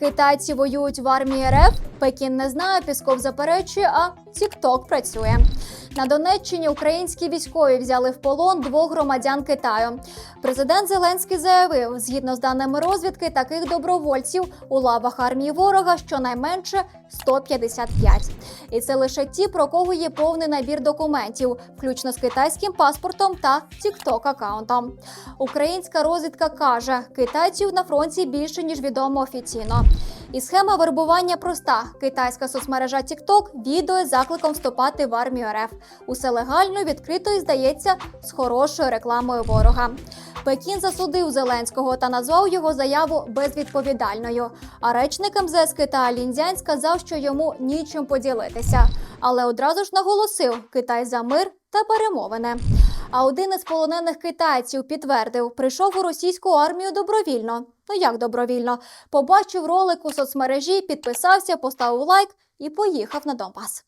Китайці воюють в армії РФ. Пекін не знає, Пісков заперечує, а Тікток працює. На Донеччині українські військові взяли в полон двох громадян Китаю. Президент Зеленський заявив, згідно з даними розвідки, таких добровольців у лавах армії ворога щонайменше 155. І це лише ті, про кого є повний набір документів, включно з китайським паспортом та тікток акаунтом. Українська розвідка каже, китайців на фронті більше ніж відомо офіційно. І схема вербування проста: китайська соцмережа TikTok, відео з закликом вступати в армію РФ. Усе легально, відкрито і здається з хорошою рекламою ворога. Пекін засудив Зеленського та назвав його заяву безвідповідальною. А речник МЗС Китаю Лінзянь сказав, що йому нічим поділитися, але одразу ж наголосив Китай за мир та перемовини. А один із полонених китайців підтвердив, прийшов у російську армію добровільно. Ну як добровільно? Побачив ролик у соцмережі, підписався, поставив лайк і поїхав на Донбас.